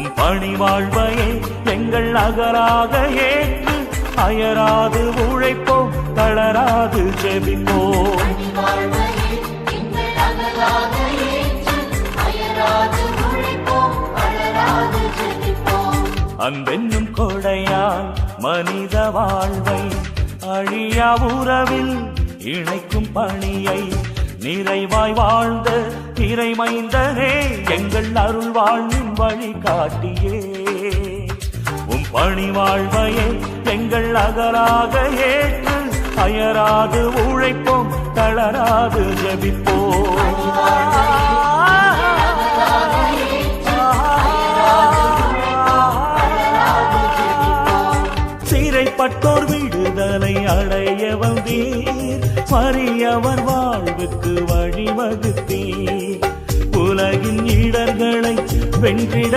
உம் பணி வாழ்வையே எங்கள் அகராக ஏற்று அயராது உழைப்போம் தளராது ஜெபிப்போம் அன்பென்னும் கொடையால் மனித வாழ்வை அழியா உறவில் இணைக்கும் பணியை நிறைவாய் வாழ்ந்த இறைமைந்தரே எங்கள் அருள் வாழ்வின் வழி காட்டியே. உம் பணி வாழ்வையே எங்கள் அகராக ஏற்று அயராது உழைப்போம் தளராது ஜபிப்போம். சிறைப்பட்டோர் விடுதலை அடைய வந்தீர் மறியவர் வாழ்வுக்கு வழிவகுத்தீர். உலகின் வென்றிட